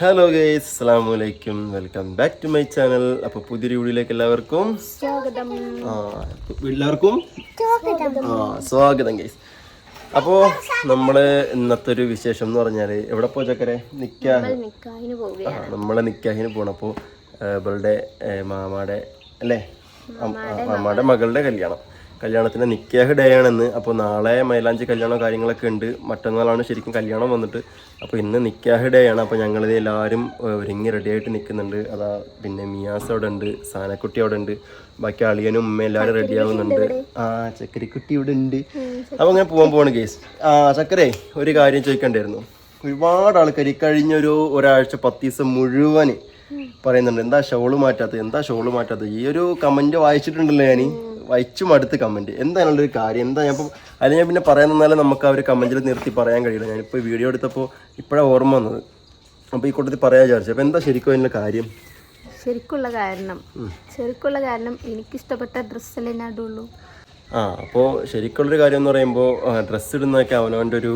Hello guys അസ്സാം വലൈക്കും welcome back to my channel അപ്പോൾ പുതിയൊരു വീഡിയോയിലേക്ക് എല്ലാവർക്കും ആ എല്ലാവർക്കും ആ സ്വാഗതം ഗൈസ് അപ്പോ നമ്മൾ ഇന്നത്തെ ഒരു വിശേഷം എന്ന് പറഞ്ഞാൽ എവിടെ പോയി ചക്കരെ? നിക്കാഹ്. പോവുകയാണ്. നമ്മളെ നിക്കാഹിന് പോകണം അപ്പോൾ ഇവളുടെ മാമാടെ അല്ലേ? മാമാടെ മകളുടെ കല്യാണം. കല്യാണത്തിന് നിക്കാഹ് ഡേ ആണെന്ന്. അപ്പോൾ നാളെ മൈലാഞ്ചി കല്യാണം കാര്യങ്ങളൊക്കെ ഉണ്ട്. മറ്റന്നാളാണ് ശരിക്കും കല്യാണം വന്നിട്ട്. അപ്പോൾ ഇന്ന് നിക്കാഹ് ഡേ ആണ്. അപ്പോൾ ഞങ്ങളിത് എല്ലാവരും ഒരുങ്ങി റെഡിയായിട്ട് നിൽക്കുന്നുണ്ട്. അതാ പിന്നെ മിയാസ് അവിടെ ഉണ്ട് സാനക്കുട്ടി അവിടെ ഉണ്ട്. ബാക്കി അളിയനും ഉമ്മ എല്ലാവരും റെഡി ആവുന്നുണ്ട്. ആ ചക്കരക്കുട്ടി ഇവിടെ ഉണ്ട്. അപ്പോൾ അങ്ങനെ പോകാൻ പോവാണ് കേസ് ആ ചക്കരേ ഒരു കാര്യം ചോദിക്കണ്ടായിരുന്നു. ഒരുപാട് ആൾക്കാർ ഈ കഴിഞ്ഞൊരു ഒരാഴ്ച പത്ത് ദിവസം മുഴുവൻ പറയുന്നുണ്ട് എന്താ ഷോൾ മാറ്റാത്തത്? എന്താ ഷോൾ മാറ്റാത്തത്? ഈ ഒരു കമന്റ് വായിച്ചിട്ടുണ്ടല്ലോ ഞാൻ വായിച്ചു മടുത്ത് കമന്റ് എന്താണുള്ള ഒരു കാര്യം? എന്താ ഞാൻ ഇപ്പോൾ അതിന് ഞാൻ പിന്നെ പറയാൻ നിന്നാലും നമുക്ക് ആ ഒരു കമന്റിൽ നിർത്തി പറയാൻ കഴിയില്ല. ഞാനിപ്പോൾ വീഡിയോ എടുത്തപ്പോൾ ഇപ്പോഴാണ് ഓർമ്മ വന്നത്. അപ്പോൾ ഈ കൂട്ടത്തിൽ പറയാൻ വിചാരിച്ചു. അപ്പോൾ എന്താ ശരിക്കും അതിന്റെ കാര്യം? ശരിക്കുള്ള കാരണം. ശരിക്കുള്ള കാരണം എനിക്കിഷ്ടപ്പെട്ട ഡ്രസ്സല്ലേ ഞാൻ ഇടുള്ളൂ. ആ അപ്പോൾ ശരിക്കുള്ളൊരു കാര്യം എന്ന് പറയുമ്പോൾ ഡ്രസ്സ് ഇടുന്നതൊക്കെ അവനവന്റെ ഒരു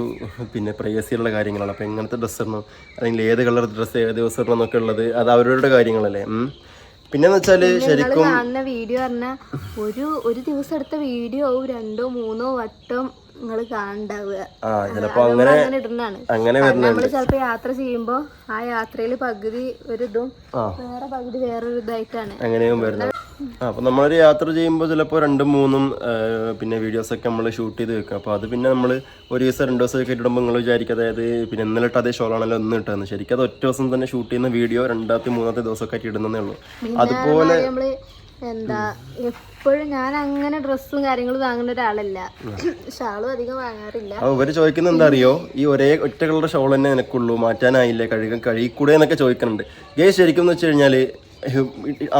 പിന്നെ പ്രൈവസിയുള്ള കാര്യങ്ങളാണ്. അപ്പോൾ എങ്ങനത്തെ ഡ്രസ്സ് ഇടണം? അല്ലെങ്കിൽ ഏത് കളർ ഡ്രസ്സ് ഏത് ദിവസം ഇടണം എന്നൊക്കെ ഉള്ളത് അത് അവരവരുടെ കാര്യങ്ങളല്ലേ. പിന്നെന്ന് വെച്ചാൽ ശരിക്കും കാണുന്ന വീഡിയോ പറഞ്ഞാൽ ഒരു ഒരു ദിവസം എടുത്ത വീഡിയോ രണ്ടോ മൂന്നോ വട്ടം നിങ്ങൾ കാണണ്ടാവുക. ആ ചിലപ്പോൾ അങ്ങനെ അങ്ങനെ ഇടുന്നതാണ്. അങ്ങനെ നമ്മൾ ചിലപ്പോൾ യാത്ര ചെയ്യുമ്പോൾ ആ യാത്രയിൽ പകുതി ഒരു ഇതും ആ. വേറെ പകുതി വേറൊരു ഇതായിട്ടാണ് അങ്ങനെയും വരുന്നത് അപ്പോൾ നമ്മളൊരു യാത്ര ചെയ്യുമ്പോൾ ചിലപ്പോൾ രണ്ടും മൂന്നും പിന്നെ വീഡിയോസൊക്കെ നമ്മൾ ഷൂട്ട് ചെയ്ത് വെക്കുക അപ്പോൾ അത് പിന്നെ നമ്മൾ ഒരു ദിവസം രണ്ട് ദിവസമൊക്കെ ഇടുമ്പോൾ നിങ്ങൾ വിചാരിക്കും അതായത് പിന്നെ ഇന്നലെ ഇട്ട അതേ ഷോളാണല്ലോ ഒന്ന് ഇട്ടതെന്ന്. ശരിക്കും അത് ഒറ്റ ദിവസം തന്നെ ഷൂട്ട് ചെയ്യുന്ന വീഡിയോ രണ്ടാമത്തെ മൂന്നാമത്തെ ദിവസമൊക്കെ ആയിട്ട് ഇടുന്നതേ ഉള്ളൂ. അതുപോലെ എന്താ എപ്പോഴും ഞാൻ അങ്ങനെ ഡ്രസ്സും കാര്യങ്ങളും വാങ്ങുന്ന ഒരാളല്ല. ഷാളും അധികം വാങ്ങാറില്ല. അവർ ചോദിക്കുന്നത് എന്താ അറിയോ? ഈ ഒരേ ഒറ്റ കളറുടെ ഷോൾ തന്നെ നിനക്കുള്ളൂ മാറ്റാനായില്ലേ കഴുകാൻ കഴിക്കൂടെ എന്നൊക്കെ ചോദിക്കുന്നുണ്ട്. ഗേ ശരിക്കും എന്ന് വെച്ച് കഴിഞ്ഞാൽ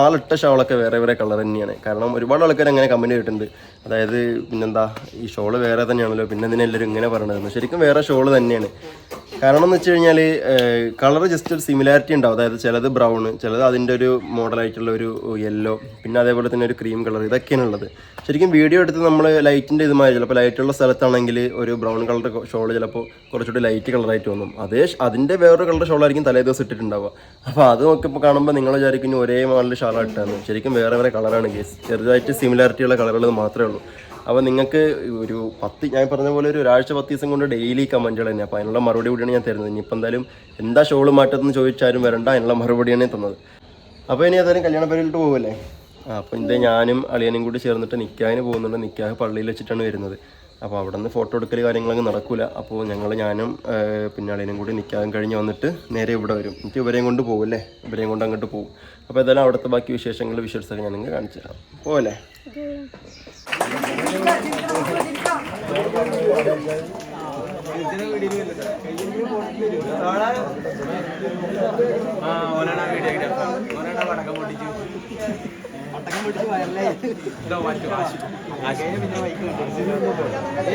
ആളിട്ട ഷോളൊക്കെ വേറെ വേറെ കളർ തന്നെയാണ്. കാരണം ഒരുപാട് ആൾക്കാർ അങ്ങനെ കമന്റ് ചെയ്തിട്ടുണ്ട്. അതായത് പിന്നെന്താ ഈ ഷോൾ വേറെ തന്നെയാണല്ലോ പിന്നെ എന്തിനാ എല്ലാവരും ഇങ്ങനെ പറയണതെന്ന്. ശരിക്കും വേറെ ഷോൾ തന്നെയാണ്. കാരണം എന്ന് വെച്ച് കഴിഞ്ഞാൽ കളർ ജസ്റ്റ് ഒരു സിമിലാരിറ്റി ഉണ്ടാവും. അതായത് ചിലത് ബ്രൗൺ ചിലത് അതിന്റെ ഒരു മോഡലായിട്ടുള്ള ഒരു യെല്ലോ പിന്നെ അതേപോലെ തന്നെ ഒരു ക്രീം കളർ ഇതൊക്കെയാണ് ഉള്ളത്. ശരിക്കും വീഡിയോ എടുത്ത് നമ്മൾ ലൈറ്റിന്റെ ഇതുമായി ചിലപ്പോൾ ലൈറ്റുള്ള സ്ഥലത്താണെങ്കിൽ ഒരു ബ്രൗൺ കളർ ഷോൾ ചിലപ്പോൾ കുറച്ചുകൂടി ലൈറ്റ് കളറായിട്ട് തോന്നും. അതേ അതിന്റെ വേറൊരു കളർ ഷോളായിരിക്കും തലേ ദിവസം ഇട്ടിട്ടുണ്ടാവുക. അപ്പോൾ അത് നോക്കിയപ്പോൾ കാണുമ്പോൾ നിങ്ങൾ വിചാരിക്കുന്നു ഒരേ മോഡൽ ഷാളാണ് ഇട്ടാന്ന്. ശരിക്കും വേറെ വേറെ കളറാണ് കേസ് ചെറുതായിട്ട് സിമിലാരിറ്റിയുള്ള കളറുകൾ മാത്രമേ ഉള്ളൂ. അപ്പോൾ നിങ്ങൾക്ക് ഒരു പത്ത് ഞാൻ പറഞ്ഞ പോലെ ഒരു ഒരാഴ്ച പത്ത് ദിവസം കൊണ്ട് ഡെയിലി കമന്റുകൾ തന്നെ അപ്പോൾ അതിനുള്ള മറുപടി കൂടിയാണ് ഞാൻ തരുന്നത്. ഇനിയിപ്പോൾ എന്തായാലും എന്താ ഷോൾ മാറ്റത്തെന്ന് ചോദിച്ചാലും വരണ്ട അതിനുള്ള മറുപടിയാണ് തന്നത്. അപ്പോൾ ഇനി ഏതായാലും കല്യാണ പരിപാടിയിലോട്ട് പോകുമല്ലേ അപ്പോൾ ഇതേ ഞാനും അളിയനും കൂടി ചേർന്നിട്ട് നിക്കാഹിന് പോകുന്നുണ്ട്. നിക്കാഹ് പള്ളിയിൽ വെച്ചിട്ടാണ് വരുന്നത്. അപ്പോൾ അവിടെ നിന്ന് ഫോട്ടോ എടുക്കൽ കാര്യങ്ങളൊന്നും നടക്കില്ല അപ്പോൾ ഞങ്ങൾ ഞാനും പിന്നെ അളിയനും കൂടി നിക്കാഹം കഴിഞ്ഞ് വന്നിട്ട് നേരെ ഇവിടെ വരും. എനിക്ക് ഇവരെയും കൊണ്ട് പോകും അല്ലേ ഇവരെയും കൊണ്ട് അങ്ങോട്ട് പോകും അപ്പോൾ ഏതായാലും അവിടുത്തെ ബാക്കി വിശേഷങ്ങൾ വിശ്വസിച്ചൊക്കെ ഞാൻ നിങ്ങൾക്ക് കാണിച്ചു തരാം. പോകല്ലേ ആ ഓനാണ് വീഡിയോഗ്രാഫർ ഓനാണ് പടക്കം പൊട്ടിച്ചു. പടക്കം പൊട്ടിച്ച് വയറിലേ ഇതോ മാറ്റു ആശു ആശു പിന്നെ ബൈക്ക് കിട്ടും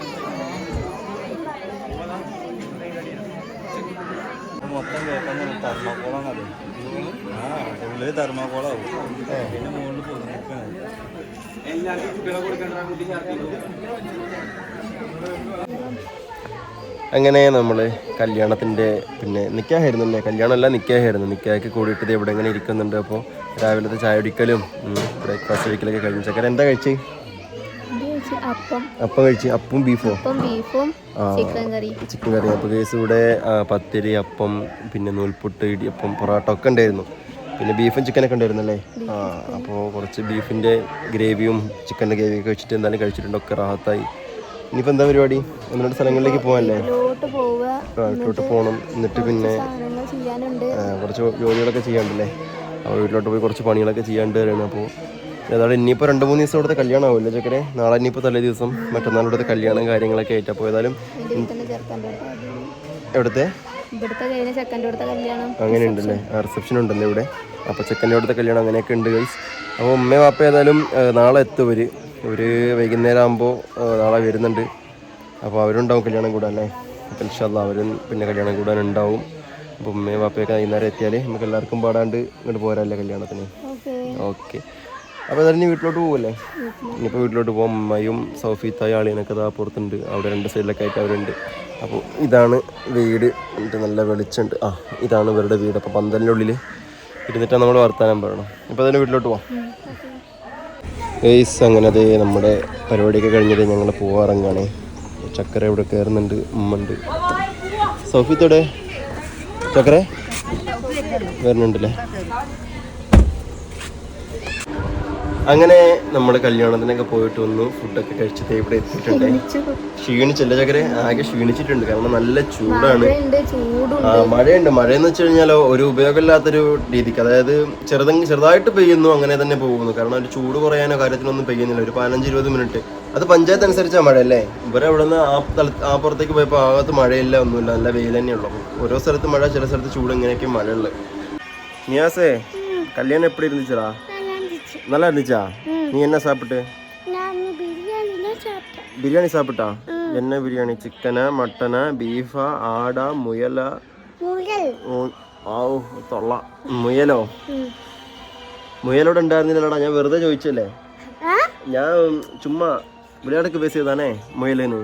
മൊത്തം കേൾക്കാൻ തെർമാക്കോളാണ് അത് ആ ഉള്ളിൽ തെർമാക്കോളാവും. പിന്നെ മുകളിൽ പൊതുക്കാണ് അങ്ങനെ നമ്മൾ കല്യാണത്തിന്റെ പിന്നെ നിക്കാഹായിരുന്നു അല്ലേ? കല്യാണമല്ല നിക്കാഹായിരുന്നു നിക്കാഹൊക്കെ കൂടിയിട്ട് ദേ ഇവിടെ ഇങ്ങനെ ഇരിക്കുന്നുണ്ട്. അപ്പോൾ രാവിലത്തെ ചായ ഒടിക്കലും ബ്രേക്ക്ഫാസ്റ്റ് ഒരിക്കലൊക്കെ കഴിഞ്ഞു. ചക്കര എന്താ കഴിച്ച്? അപ്പം. അപ്പം കഴിച്ച് അപ്പും ബീഫോ. അപ്പം ബീഫും ചിക്കൻ കറി. ചിക്കൻ കറി. അപ്പോൾ കേസ് ഇവിടെ പത്തിരി അപ്പം പിന്നെ നൂൽപുട്ട് ഇടിയപ്പം പൊറോട്ട ഒക്കെ ഉണ്ടായിരുന്നു. പിന്നെ ബീഫും ചിക്കനൊക്കെ ഉണ്ടായിരുന്നു അല്ലേ? ആ അപ്പോൾ കുറച്ച് ബീഫിന്റെ ഗ്രേവിയും ചിക്കന്റെ ഗ്രേവിയൊക്കെ വെച്ചിട്ട് എന്തായാലും കഴിച്ചിട്ടുണ്ട്. ഒക്കെ റാഹത്തായി. ഇനിയിപ്പോൾ എന്താ പരിപാടി? ഒന്ന് രണ്ട് സ്ഥലങ്ങളിലേക്ക് പോകാനല്ലേ വീട്ടിലോട്ട് പോകണം എന്നിട്ട് പിന്നെ കുറച്ച് ജോലികളൊക്കെ ചെയ്യാണ്ടല്ലേ അപ്പോൾ വീട്ടിലോട്ട് പോയി കുറച്ച് പണികളൊക്കെ ചെയ്യാണ്ട് വരണം. അപ്പോൾ ഏതായാലും ഇനിയിപ്പോൾ രണ്ട് മൂന്ന് ദിവസം ഇവിടുത്തെ കല്യാണം ആവുമല്ലോ ചക്കരെ? നാളെ ഇനിയിപ്പോൾ തലേ ദിവസം മറ്റന്നാൾ ഇവിടുത്തെ കല്യാണം കാര്യങ്ങളൊക്കെ ആയിട്ട് അപ്പോൾ ഏതായാലും എവിടുത്തെ? അങ്ങനെ ഉണ്ടല്ലേ. റിസപ്ഷൻ ഉണ്ടല്ലേ ഇവിടെ? അപ്പോൾ ചെക്കന്റെ അവിടുത്തെ കല്യാണം അങ്ങനെയൊക്കെ ഉണ്ട് ഗൈസ് അപ്പോൾ ഉമ്മ വാപ്പ ഏതായാലും നാളെ എത്തും ഇവർ ഇവർ വൈകുന്നേരം ആകുമ്പോൾ നാളെ വരുന്നുണ്ട്. അപ്പോൾ അവരുണ്ടാവും കല്യാണം കൂടാൻ അല്ലേ അപ്പം ഇൻഷാല്ല അവരും പിന്നെ കല്യാണം കൂടാൻ ഉണ്ടാവും അപ്പോൾ ഉമ്മയും വാപ്പയൊക്കെ വൈകുന്നേരം എത്തിയാൽ നമുക്ക് എല്ലാവർക്കും പാടാണ്ട് ഇങ്ങോട്ട് പോരാല്ലേ കല്യാണത്തിന്? ഓക്കെ. അപ്പോൾ ഇനി വീട്ടിലോട്ട് പോകല്ലേ ഇനിയിപ്പോൾ വീട്ടിലോട്ട് പോകും അമ്മയും സൗഫീത്തായ ആളിനൊക്കെ ഇതാ പുറത്തുണ്ട്. അവിടെ രണ്ട് സൈഡിലൊക്കെ ആയിട്ട് അവരുണ്ട്. അപ്പോൾ ഇതാണ് വീട്. എന്നിട്ട് നല്ല വെളിച്ചമുണ്ട്. ആ ഇതാണ് ഇവരുടെ വീട്. അപ്പോൾ പന്തലിന്റെ ഉള്ളിൽ ഇരുന്നിട്ടാണ് നമ്മൾ വർത്താനം പറയണം. ഇപ്പോൾ അതിന് വീട്ടിലോട്ട് പോവാം. ഏയ്സ് അങ്ങനെ അതേ നമ്മുടെ പരിപാടിയൊക്കെ കഴിഞ്ഞത് ഞങ്ങൾ പോവാറങ്ങാണേ. ചക്കര ഇവിടെ കയറുന്നുണ്ട് ഉമ്മ ഉണ്ട് സൗഫീത്തോടെ ചക്കര? വരുന്നുണ്ടല്ലേ? അങ്ങനെ നമ്മൾ കല്യാണത്തിനൊക്കെ പോയിട്ട് വന്നു ഫുഡൊക്കെ കഴിച്ചിട്ട് ഇവിടെ എത്തിയിട്ടുണ്ട്. ക്ഷീണിച്ചല്ലേ ചക്കരെ? ആകെ ക്ഷീണിച്ചിട്ടുണ്ട്. കാരണം നല്ല ചൂടാണ്. ആ മഴയുണ്ട്. മഴയെന്ന് വെച്ച് കഴിഞ്ഞാലോ ഒരു ഉപയോഗമില്ലാത്തൊരു രീതിക്ക് അതായത് ചെറുത ചെറുതായിട്ട് പെയ്യുന്നു അങ്ങനെ തന്നെ പോകുന്നു. കാരണം ഒരു ചൂട് കുറയാനോ കാര്യത്തിനൊന്നും പെയ്യുന്നില്ല. ഒരു പതിനഞ്ച് ഇരുപത് മിനിറ്റ്. അത് പഞ്ചായത്ത് അനുസരിച്ചാണ് മഴ അല്ലേ ഇവരെ അവിടെ നിന്ന് ആ സ്ഥലത്ത് ആ പുറത്തേക്ക് പോയപ്പോൾ ആകത്ത് മഴയില്ല ഒന്നുമില്ല. നല്ല വെയിൽ തന്നെയുള്ളൂ. ഓരോ സ്ഥലത്ത് മഴ ചില സ്ഥലത്ത് ചൂട് ഇങ്ങനെയൊക്കെ മഴ ഉള്ളത് നിയാസേ കല്യാണം എപ്പോഴും ഇരുന്നിച്ചടാ நல்லா இருந்துச்சா நீ என்ன சாப்பிட்டு பிரியாணி சாப்பிட்டா என்ன பிரியாணி சிக்கனா மட்டனா பீஃபா ஆடா முயலா തൊള്ളാം മുയലോ മുയലോട് ഉണ്ടായിരുന്നില്ലടാ ഞാൻ വെറുതെ ചോദിച്ചല്ലേ ഞാൻ ചുമ്മാ വിളയാടക്ക് ബേസ് ചെയ്താനേ മുയലിന്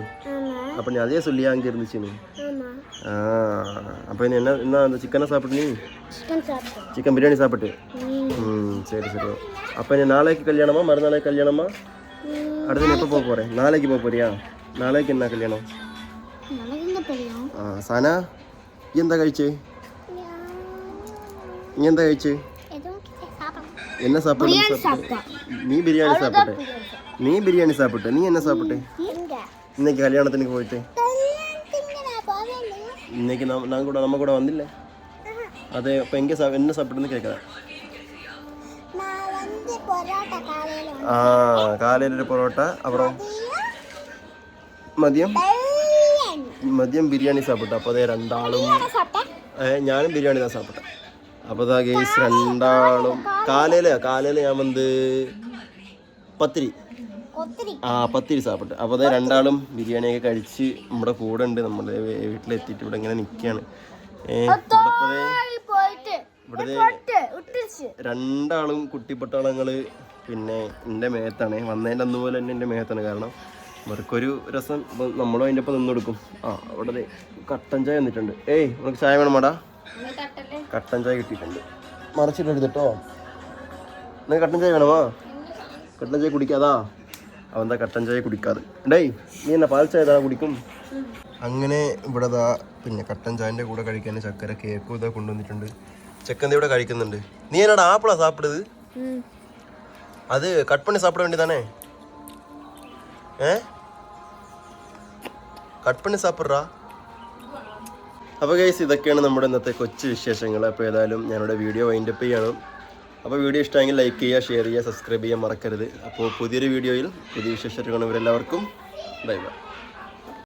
അപ്പൊ ഞാൻ അതേ ചൊല്ലിയാ അങ്കി ഇരുന്നിച്ചിന് ആ അപ്പൊ എന്നാ എന്നാ ചിക്കനെ സാപ്പിട്ട് നീ ചിക്കൻ ബിരിയാണി സാപ്പിട്ട് ம் சரி சரி அப்ப நீ நாளைக்கு கல்யாணமா மறுநாளைக்கு கல்யாணமா அடுத்து நீ எப்போ போக போறேன் நாளைக்கு போக போறியா நாளைக்கு என்ன கல்யாணம் ആ സന ഈ എന്താ കഴിച്ചേ നീ എന്താ കഴിച്ചേ என்ன சாப்பிட்டு நீ பிரியாணி சாப்பிட்டு நீ பிரியாணி சாப்பிட்டு நீ என்ன சாப்பிட்டு இன்னைக்கு கல்யாணத்துக்கு போயிட்டு இன்னைக்கு நான் நான் கூட நம்ம கூட வந்தில்ல அது இப்போ எங்கே சா என்ன சாப்பிட்டுன்னு கேட்குறேன் ആ കാലയിൽ ഒരു പൊറോട്ട അപ്പുറം മതിയം മതിയം ബിരിയാണി സാപ്പിട്ടു അപ്പോൾ അതേ രണ്ടാളും ഏ, ഞാനും ബിരിയാണി தான் சாப்பிட்டேன் അപ്പോൾ ദാ ഗേസ് രണ്ടാളും കാലയില കാലയിൽ ഞാൻ വന്ന് പത്തിരി ആ പത്തിരി സാപ്പിട്ട് അപ്പോൾ അതേ രണ്ടാളും ബിരിയാണിയൊക്കെ കഴിച്ച് നമ്മുടെ കൂടെ ഉണ്ട് നമ്മുടെ വീ- വീട്ടിലെത്തിയിട്ട് ഇവിടെ ഇങ്ങനെ നിൽക്കുകയാണ് ഏഹ് ഇവിടെ ദേ രണ്ടാളും കുട്ടിപ്പട്ടാളങ്ങൾ പിന്നെ എന്റെ മേത്താണ്. വന്നതിന്റെ അന്ന് പോലെ തന്നെ എന്റെ മേത്താണ്. കാരണം ഇവർക്കൊരു രസം ഇപ്പം നമ്മളും അതിന്റെ ഒപ്പം നിന്ന് കൊടുക്കും ആ അവിടെ കട്ടൻ ചായ വന്നിട്ടുണ്ട്. ഏയ് നമുക്ക് ചായ വേണം മാടാ കട്ടൻ ചായ കിട്ടിയിട്ടുണ്ട്. മറച്ചിട്ട് കേട്ടോ നിങ്ങൾക്ക് കട്ടൻ ചായ വേണമാ? കട്ടൻ ചായ കുടിക്കാതാ. അവന്താ കട്ടൻ ചായ കുടിക്കാതെ ഡേയ് നീ എന്നാ പാൽ ചായ ഇതാ കുടിക്കും. അങ്ങനെ ഇവിടെ ദാ പിന്നെ കട്ടൻ ചായന്റെ കൂടെ കഴിക്കാൻ ചക്കര കേക്കും ഇതാ കൊണ്ടുവന്നിട്ടുണ്ട്. ചെക്കൻ ഇവിടെ കഴിക്കുന്നുണ്ട്. നീ എന്നോട് ആപ്പിളാ സാപ്പിടുത്? അത് കട്ട് പണി സാപ്പിട வேண்டியதானே? ഏ കട്ട് പണി സാപ്പിട്രാ അപ്പോൾ ഗൈസ് ഇതൊക്കെയാണ് നമ്മുടെ ഇന്നത്തെ കൊച്ചു വിശേഷങ്ങൾ. അപ്പോൾ ഏതായാലും ഞാനിവിടെ വീഡിയോ വൈൻഡ് അപ്പ് ചെയ്യണം. അപ്പോൾ വീഡിയോ ഇഷ്ടമെങ്കിൽ ലൈക്ക് ചെയ്യുക ഷെയർ ചെയ്യുക സബ്സ്ക്രൈബ് ചെയ്യാൻ മറക്കരുത്. അപ്പോൾ പുതിയൊരു വീഡിയോയിൽ പുതിയ വിശേഷങ്ങൾ ഇവരെല്ലാവർക്കും ബൈ ബൈ